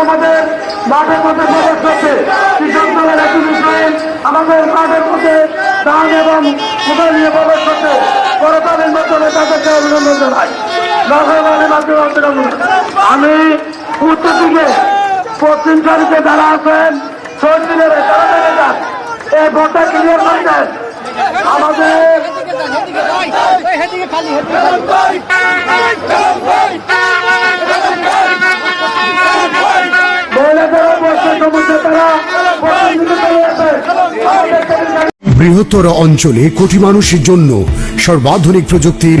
আমাদের মাঠের মধ্যে প্রবেশ করছে কৃষক দলের একটি বিষয়ে আমাদের মাঠের মধ্যে ধান এবং কোথায় নিয়ে প্রবেশ আমি উত্তর দিকে পশ্চিম সারিতে যারা আছেন শহীদের এই ক্লিয়ার করছেন আমাদের বৃহত্তর অঞ্চলে কোটি মানুষের জন্য সর্বাধুনিক প্রযুক্তির